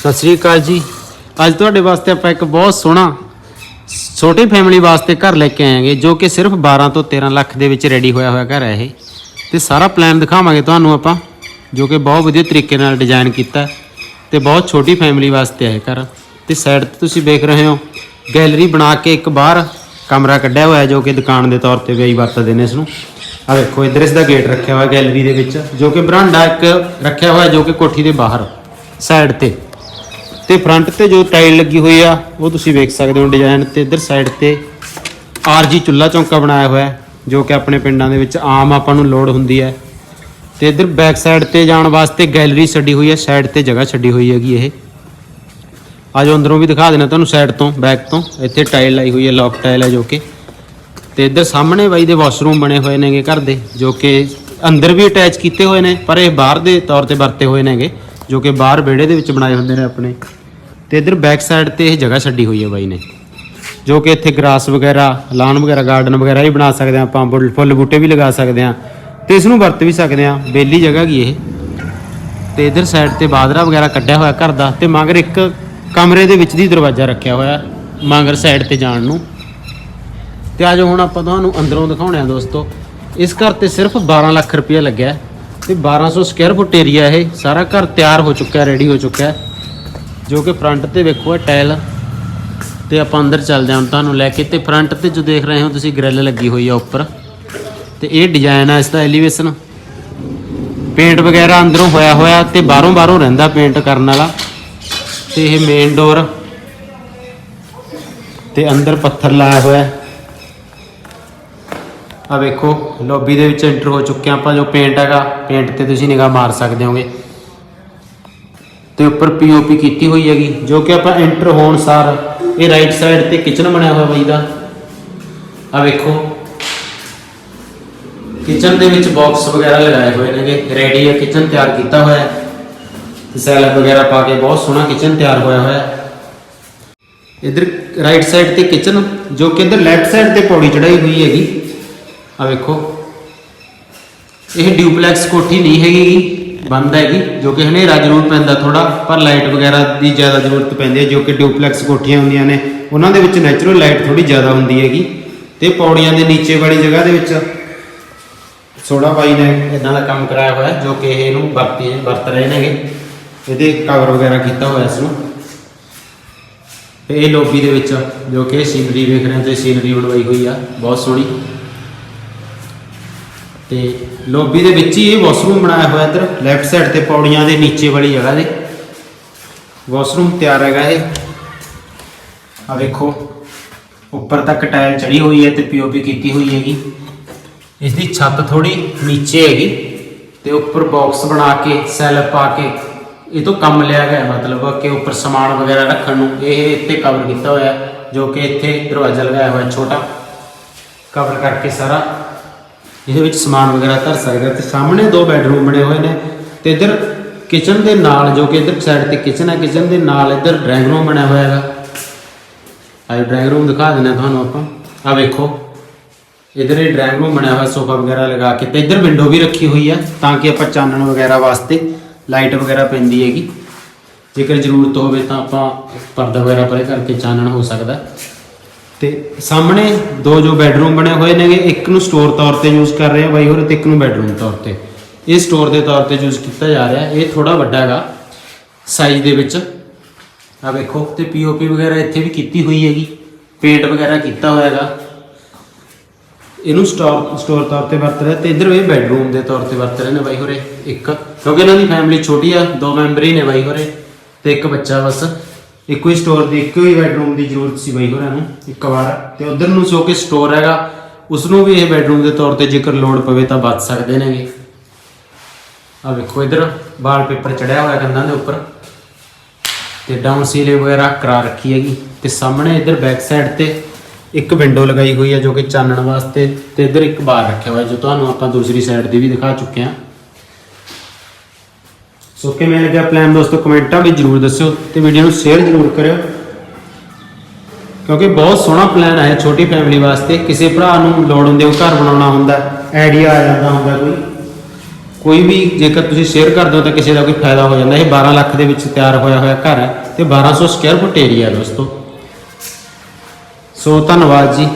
ਸਤਿ ਸ੍ਰੀ ਅਕਾਲ ਜੀ। ਅੱਜ ਤੁਹਾਡੇ ਵਾਸਤੇ ਆਪਾਂ ਇੱਕ ਬਹੁਤ ਸੋਹਣਾ, ਛੋਟੀ ਫੈਮਿਲੀ ਵਾਸਤੇ ਘਰ ਲੈ ਕੇ ਆਏਗੇ ਜੋ ਕਿ ਸਿਰਫ 12 ਤੋਂ 13 ਲੱਖ ਦੇ ਵਿੱਚ ਰੈਡੀ ਹੋਇਆ ਹੋਇਆ ਘਰ ਹੈ ਇਹ। ਤੇ ਸਾਰਾ ਪਲਾਨ ਦਿਖਾਵਾਂਗੇ ਤੁਹਾਨੂੰ ਆਪਾਂ, ਜੋ ਕਿ ਬਹੁਤ ਵਧੀਆ ਤਰੀਕੇ ਨਾਲ ਡਿਜ਼ਾਈਨ ਕੀਤਾ ਹੈ ਤੇ ਬਹੁਤ ਛੋਟੀ ਫੈਮਿਲੀ ਵਾਸਤੇ ਹੈ ਘਰ। ਤੇ ਸਾਈਡ ਤੇ ਤੁਸੀਂ ਵੇਖ ਰਹੇ ਹੋ ਗੈਲਰੀ ਬਣਾ ਕੇ ਇੱਕ ਬਾਹਰ ਕਮਰਾ ਕੱਢਿਆ ਹੋਇਆ ਜੋ ਕਿ ਦੁਕਾਨ ਦੇ ਤੌਰ ਤੇ ਵੀ ਵਰਤਦੇ ਨੇ ਇਸ ਨੂੰ। ਆ ਵੇਖੋ, ਇੱਧਰ ਇਸ ਦਾ ਗੇਟ ਰੱਖਿਆ ਹੋਇਆ ਗੈਲਰੀ ਦੇ ਵਿੱਚ, ਜੋ ਕਿ ਬਰਾਂਡਾ ਇੱਕ ਰੱਖਿਆ ਹੋਇਆ, ਜੋ ਕਿ ਕੋਠੀ ਦੇ ਬਾਹਰ ਸਾਈਡ ਤੇ। ਤੇ ਫਰੰਟ ਤੇ ਜੋ ਟਾਈਲ ਲੱਗੀ ਹੋਈ ਆ, ਉਹ ਤੁਸੀਂ ਵੇਖ ਸਕਦੇ ਹੋ ਡਿਜ਼ਾਈਨ ਤੇ, ਇੱਧਰ ਸਾਈਡ ਤੇ ਆਰਜੀ ਚੁੱਲਾ ਚੌਂਕਾ ਬਣਾਇਆ ਹੋਇਆ ਜੋ ਕਿ ਆਪਣੇ ਪਿੰਡਾਂ ਦੇ ਵਿੱਚ ਆਮ ਆਪਾਂ ਨੂੰ ਲੋੜ ਹੁੰਦੀ ਹੈ। ਤੇ ਇੱਧਰ ਬੈਕ ਸਾਈਡ ਤੇ ਜਾਣ ਵਾਸਤੇ ਗੈਲਰੀ ਛੱਡੀ ਹੋਈ ਹੈ ਸਾਈਡ ਤੇ ਜਗ੍ਹਾ ਛੱਡੀ ਹੋਈ ਹੈਗੀ ਇਹ। ਆਜੋ ਅੰਦਰੋਂ ਵੀ ਦਿਖਾ ਦੇਣਾ ਤੁਹਾਨੂੰ ਸਾਈਡ ਤੋਂ ਬੈਕ ਤੋਂ। ਇੱਥੇ ਟਾਈਲ ਲਾਈ ਹੋਈ ਹੈ ਲੌਕ ਟਾਈਲ ਹੈ ਜੋ ਕਿ। ਤੇ ਇੱਧਰ ਸਾਹਮਣੇ ਬਾਈ ਦੇ ਵਾਸ਼ਰੂਮ ਬਣੇ ਹੋਏ ਨੇਗੇ ਘਰ ਦੇ, ਜੋ ਕਿ ਅੰਦਰ ਵੀ ਅਟੈਚ ਕੀਤੇ ਹੋਏ ਨੇ, ਪਰ ਇਹ ਬਾਹਰ ਦੇ ਤੌਰ ਤੇ ਵਰਤੇ ਹੋਏ ਨੇਗੇ, ਜੋ ਕਿ ਬਾਹਰ ਵਿਹੜੇ ਦੇ ਵਿੱਚ ਬਣਾਏ ਹੁੰਦੇ ਨੇ ਆਪਣੇ। ਤੇ ਇੱਧਰ ਬੈਕ ਸਾਈਡ ਤੇ ਇਹ ਜਗ੍ਹਾ ਛੱਡੀ ਹੋਈ ਹੈ ਬਾਈ ਨੇ। ਜੋ ਕਿ ਇੱਥੇ ਗ੍ਰਾਸ ਵਗੈਰਾ ਲਾਨ ਵਗੈਰਾ ਗਾਰਡਨ ਵਗੈਰਾ ਵੀ ਬਣਾ ਸਕਦੇ ਹਾਂ ਆਪਾਂ ਬੁੱਲ- ਫੁੱਲ ਬੂਟੇ ਵੀ ਲਗਾ ਸਕਦੇ ਹਾਂ ਤੇ ਇਸ ਨੂੰ ਵਰਤ ਵੀ ਸਕਦੇ ਹਾਂ। ਬੇਲੀ ਜਗ੍ਹਾ ਕੀ ਇਹ? ਤੇ ਇਧਰ ਸਾਈਡ ਤੇ ਬਾਦਰਾ ਵਗੈਰਾ ਕੱਢਿਆ ਹੋਇਆ ਘਰ ਦਾ ਤੇ ਮਗਰ ਇੱਕ ਕਮਰੇ ਦੇ ਵਿੱਚ ਦੀ ਦਰਵਾਜ਼ਾ ਰੱਖਿਆ ਹੋਇਆ ਮਗਰ ਸਾਈਡ ਤੇ ਜਾਣ ਨੂੰ। ਤੇ ਆਜੋ ਹੁਣ ਆਪਾਂ ਤੁਹਾਨੂੰ ਅੰਦਰੋਂ ਦਿਖਾਉਣੇ ਆ ਦੋਸਤੋ, ਇਸ ਘਰ ਤੇ ਸਿਰਫ 12 ਲੱਖ ਰੁਪਏ ਲੱਗਿਆ ਹੈ ਤੇ 1200 ਸਕੁਅਰ ਫੁੱਟ ਏਰੀਆ ਇਹ ਸਾਰਾ ਘਰ ਤਿਆਰ ਹੋ ਚੁੱਕਾ ਰੈਡੀ ਹੋ ਚੁੱਕਾ ਜੋ ਕਿ ਫਰੰਟ ਤੇ ਵੇਖੋ ਇਹ ਟਾਇਲ ਤੇ ਆਪਾਂ ਅੰਦਰ ਚੱਲਦੇ ਹਾਂ ਹੁਣ ਤੁਹਾਨੂੰ ਲੈ ਕੇ। ਤੇ ਫਰੰਟ ਤੇ ਜੋ ਦੇਖ ਰਹੇ ਹੋ ਤੁਸੀਂ ਗ੍ਰਿਲ ਲੱਗੀ ਹੋਈ ਆ ਉੱਪਰ। ਤੇ ਇਹ ਡਿਜ਼ਾਈਨ ਆ ਇਸ ਦਾ ਐਲੀਵੇਸ਼ਨ ਪੇਂਟ ਵਗੈਰਾ ਅੰਦਰੋਂ ਹੋਇਆ ਹੋਇਆ ਤੇ ਬਾਹਰੋਂ ਬਾਹਰੋਂ ਰਹਿੰਦਾ ਪੇਂਟ ਕਰਨ ਵਾਲਾ। ਤੇ ਇਹ ਮੇਨ ਡੋਰ ਤੇ ਅੰਦਰ ਪੱਥਰ ਲਾਇਆ ਹੋਇਆ। ਆ ਵੇਖੋ ਲੌਬੀ ਦੇ ਵਿੱਚ ਐਂਟਰ ਹੋ ਚੁੱਕੇ ਹਾਂ ਆਪਾਂ। ਜੋ ਪੇਂਟ ਹੈਗਾ ਪੇਂਟ ਤੇ ਤੁਸੀਂ ਨਿਗਾਹ ਮਾਰ ਸਕਦੇ ਹੋਗੇ। ਤੇ ਉੱਪਰ ਪੀਓਪੀ ਕੀਤੀ ਹੋਈ ਹੈਗੀ, ਜੋ ਕਿ ਆਪਾਂ ਐਂਟਰ ਹੋਣ ਸਾਰ ਇਹ ਰਾਈਟ ਸਾਈਡ ਤੇ ਕਿਚਨ ਬਣਿਆ ਹੋਇਆ ਬਾਈ ਦਾ। ਆ ਵੇਖੋ। ਕਿਚਨ ਦੇ ਵਿੱਚ ਬਾਕਸ ਵਗੈਰਾ ਲਗਾਏ ਹੋਏ ਨੇਗੇ। ਰੈਡੀ ਹੈ ਕਿਚਨ ਤਿਆਰ ਕੀਤਾ ਹੋਇਆ ਹੈ। ਤੇ ਵਗੈਰਾ ਪਾ ਕੇ ਬਹੁਤ ਸੋਹਣਾ ਕਿਚਨ ਤਿਆਰ ਹੋਇਆ ਹੋਇਆ ਹੈ। ਇਧਰ ਰਾਈਟ ਸਾਈਡ ਤੇ ਕਿਚਨ ਜੋ ਕਿ ਇਧਰ ਲੈਫਟ ਸਾਈਡ ਤੇ ਪੌੜੀ ਚੜਾਈ ਹੋਈ ਹੈਗੀ। ਆ ਵੇਖੋ। ਇਹ ਡਿਊਪਲੈਕਸ ਕੋਠੀ ਨਹੀਂ ਹੈਗੀ। ਬੰਦ ਹੈਗੀ, ਜੋ ਕਿ ਹਨੇਰਾ ਜ਼ਰੂਰ ਪੈਂਦਾ ਥੋੜਾ ਪਰ ਲਾਈਟ ਵਗੈਰਾ ਦੀ ਜ਼ਿਆਦਾ ਜ਼ਰੂਰਤ ਪੈਂਦੀ ਹੈ, ਜੋ ਕਿ ਡਿਊਪਲੈਕਸ ਕੋਠੀਆਂ ਹੁੰਦੀਆਂ ਨੇ, ਉਹਨਾਂ ਦੇ ਵਿੱਚ ਨੈਚੁਰਲ ਲਾਈਟ ਥੋੜੀ ਜ਼ਿਆਦਾ ਹੁੰਦੀ ਹੈਗੀ। ਤੇ ਪੌੜੀਆਂ ਦੇ ਨੀਚੇ ਵਾਲੀ ਜਗ੍ਹਾ ਦੇ ਵਿੱਚ ਸੋੜਾ ਬਾਈ ਨੇ ਇਦਾਂ ਦਾ ਕੰਮ ਕਰਾਇਆ ਹੋਇਆ, ਜੋ ਕਿ ਇਹਨੂੰ ਵਰਤੀ, ਵਰਤ ਰਹੇ ਨੇਗੇ। ਇਹਦੇ ਕਵਰ ਵਗੈਰਾ ਕੀਤਾ ਹੋਇਆ ਇਸ ਨੂੰ। ਤੇ ਇਹ ਲੋਬੀ ਦੇ ਵਿੱਚ, ਜੋ ਕਿ ਸੀਨਰੀ ਵੇਖ ਰਹੇ ਹੋ ਤੇ ਸੀਨਰੀ ਬਣਵਾਈ ਹੋਈ ਆ, ਬਹੁਤ ਸੋਹਣੀ। ਤੇ ਲੋਬੀ ਦੇ ਵਿੱਚ ਹੀ ਇਹ ਵਾਸ਼ਰੂਮ ਬਣਾਇਆ ਹੋਇਆ ਇੱਧਰ ਲੈਫਟ ਸਾਈਡ ਤੇ ਪੌੜੀਆਂ ਦੇ, ਨੀਚੇ ਵਾਲੀ ਜਗ੍ਹਾ ਦੇ। ਵਾਸ਼ਰੂਮ ਤਿਆਰ ਹੈਗਾ ਇਹ। ਆ ਵੇਖੋ ਉੱਪਰ ਤੱਕ ਟਾਇਲ ਚੜੀ ਹੋਈ ਹੈ ਤੇ ਪੀਓਪੀ ਕੀਤੀ ਹੋਈ ਹੈਗੀ। ਇਸ ਦੀ ਛੱਤ ਥੋੜੀ ਨੀਚੇ ਹੈਗੀ ਤੇ ਉੱਪਰ ਬਾਕਸ ਬਣਾ ਕੇ ਸੈਲ ਪਾ ਕੇ, ਇਹ ਤੋਂ ਕੰਮ ਲਿਆ ਗਿਆ ਮਤਲਬ ਕਿ ਉੱਪਰ ਸਮਾਨ ਵਗੈਰਾ ਰੱਖਣ ਨੂੰ ਇਹ ਇੱਥੇ ਕਵਰ ਕੀਤਾ ਹੋਇਆ ਜੋ ਕਿ ਇੱਥੇ ਦਰਵਾਜ਼ਾ ਲਗਾਇਆ ਹੋਇਆ ਛੋਟਾ। ਕਵਰ ਕਰਕੇ ਸਾਰਾ ਇਹਦੇ ਵਿੱਚ ਸਮਾਨ ਵਗੈਰਾ ਧਰ ਸਕਦਾ ਤੇ ਸਾਹਮਣੇ ਦੋ ਬੈਡਰੂਮ ਬਣੇ ਹੋਏ ਨੇ ਤੇ ਇੱਧਰ ਕਿਚਨ ਦੇ ਨਾਲ, ਜੋ ਕਿ ਇੱਧਰ ਸਾਈਡ ਤੇ ਕਿਚਨ ਹੈ ਕਿਚਨ ਦੇ ਨਾਲ ਇੱਧਰ ਡਰਾਇੰਗ ਰੂਮ ਬਣਿਆ ਹੋਇਆ ਹੈਗਾ। ਆਹ ਡਰਾਇੰਗ ਰੂਮ ਦਿਖਾ ਦਿੰਦੇ ਹਾਂ ਤੁਹਾਨੂੰ ਆਪਾਂ। ਆ ਵੇਖੋ, ਇਧਰ ਇਹ ਡਰਾਇੰਗ ਰੂਮ ਬਣਿਆ ਹੋਇਆ, ਸੋਫਾ ਵਗੈਰਾ ਲਗਾ ਕੇ ਤੇ ਇੱਧਰ ਵਿੰਡੋ ਵੀ ਰੱਖੀ ਹੋਈ ਹੈ ਤਾਂ ਕਿ ਆਪਾਂ ਚਾਨਣ ਵਗੈਰਾ ਵਾਸਤੇ ਲਾਈਟ ਵਗੈਰਾ ਪੈਂਦੀ ਹੈਗੀ। ਜੇਕਰ ਜ਼ਰੂਰਤ ਹੋਵੇ ਤਾਂ ਆਪਾਂ ਪਰਦਾ ਵਗੈਰਾ ਪਰੇ ਕਰਕੇ ਚਾਨਣ ਹੋ ਸਕਦਾ। ਤੇ ਸਾਹਮਣੇ ਦੋ ਜੋ ਬੈੱਡਰੂਮ ਬਣੇ ਹੋਏ ਨੇਗੇ, ਇੱਕ ਨੂੰ ਸਟੋਰ ਤੌਰ ਤੇ ਯੂਜ਼ ਕਰ ਰਹੇ ਆ ਬਾਈ ਹੋਰ ਤੇ ਇੱਕ ਨੂੰ ਬੈੱਡਰੂਮ ਤੌਰ ਤੇ। ਇਹ ਸਟੋਰ ਦੇ ਤੌਰ ਤੇ ਯੂਜ਼ ਕੀਤਾ ਜਾ ਰਿਹਾ, ਇਹ ਥੋੜਾ ਵੱਡਾ ਹੈਗਾ ਸਾਈਜ਼ ਦੇ ਵਿੱਚ। ਆ ਵੇਖੋ, ਤੇ ਪੀਓਪੀ ਵਗੈਰਾ ਇੱਥੇ ਵੀ ਕੀਤੀ ਹੋਈ ਹੈਗੀ ਪੇਂਟ ਵਗੈਰਾ ਕੀਤਾ ਹੋਇਆ ਹੈਗਾ। ਇਹਨੂੰ ਸਟੋਰ ਸਟੋਰ ਤੌਰ ਤੇ ਵਰਤ ਰਿਹਾ ਤੇ ਇਧਰ ਇਹ ਬੈੱਡਰੂਮ ਦੇ ਤੌਰ ਤੇ ਵਰਤ ਰਹੇ ਨੇ ਬਾਈ ਹੋਰੇ, ਇੱਕ। ਕਿਉਂਕਿ ਇਹਨਾਂ ਦੀ ਫੈਮਿਲੀ ਛੋਟੀ ਆ, ਦੋ ਮੈਂਬਰ ਹੀ ਨੇ ਬਾਈ ਹੋਰੇ, ਤੇ ਇੱਕ ਬੱਚਾ ਬਸ। ਇੱਕੋ ਹੀ ਸਟੋਰ ਦੀ, ਇੱਕੋ ਹੀ ਬੈਡਰੂਮ ਦੀ ਜ਼ਰੂਰਤ ਸੀ ਬਈ ਹੋਰਾਂ ਨੂੰ, ਇੱਕ ਵਾਰ। ਤੇ ਉਧਰ ਨੂੰ ਜੋ ਕਿ ਸਟੋਰ ਹੈਗਾ ਉਸ ਨੂੰ ਵੀ ਇਹ ਬੈਡਰੂਮ ਦੇ ਤੌਰ ਤੇ ਜੇਕਰ ਲੋਡ ਪਵੇ ਤਾਂ ਵਰਤ ਸਕਦੇ ਨੇਗੇ। ਆ ਵੇਖੋ ਇਧਰ ਵਾਲਪੇਪਰ ਚੜਿਆ ਹੋਇਆ ਕੰਧਾਂ ਦੇ ਉੱਪਰ। ਤੇ ਡਾਊਨ ਸੀਲਿੰਗ ਵਗੈਰਾ ਕਰਾ ਰੱਖੀ ਹੈਗੀ। ਤੇ ਸਾਹਮਣੇ ਇਧਰ ਬੈਕ ਸਾਈਡ ਤੇ ਇੱਕ ਵਿੰਡੋ ਲਗਾਈ ਹੋਈ ਹੈ ਜੋ ਕਿ ਚਾਨਣ ਵਾਸਤੇ, ਤੇ ਇਧਰ ਇੱਕ ਬਾਰ ਰੱਖਿਆ ਹੋਇਆ ਜੋ ਤੁਹਾਨੂੰ ਆਪਾਂ ਦੂਸਰੀ ਸਾਈਡ ਦੀ ਵੀ ਦਿਖਾ ਚੁੱਕੇ ਹਾਂ। ਸੋ ਕਿਵੇਂ ਲੱਗਿਆ ਪਲਾਨ ਦੋਸਤੋ, ਕਮੈਂਟਾਂ ਵਿੱਚ ਜਰੂਰ ਦੱਸਿਓ ਤੇ ਵੀਡੀਓ ਨੂੰ ਸ਼ੇਅਰ ਜਰੂਰ ਕਰਿਓ। ਕਿਉਂਕਿ ਬਹੁਤ ਸੋਹਣਾ ਪਲਾਨ ਹੈ, ਛੋਟੀ ਫੈਮਿਲੀ ਵਾਸਤੇ। ਕਿਸੇ ਭਰਾ ਨੂੰ ਲੋੜ ਹੁੰਦੀ ਉਹ ਘਰ ਬਣਾਉਣਾ ਹੁੰਦਾ ਆਈਡੀਆ ਆ ਜਾਂਦਾ ਹੁੰਦਾ ਕੋਈ। ਕੋਈ ਵੀ ਜੇਕਰ ਤੁਸੀਂ ਸ਼ੇਅਰ ਕਰਦੇ ਹੋ ਤਾਂ ਕਿਸੇ ਦਾ ਕੋਈ ਫਾਇਦਾ ਹੋ ਜਾਂਦਾ। ਇਹ 12 ਲੱਖ ਦੇ ਵਿੱਚ ਤਿਆਰ ਹੋਇਆ ਹੋਇਆ ਘਰ ਹੈ ਤੇ 1200 ਸਕੁਅਰ ਫੁੱਟ ਏਰੀਆ ਦੋਸਤੋ। ਸੋ ਧੰਨਵਾਦ ਜੀ।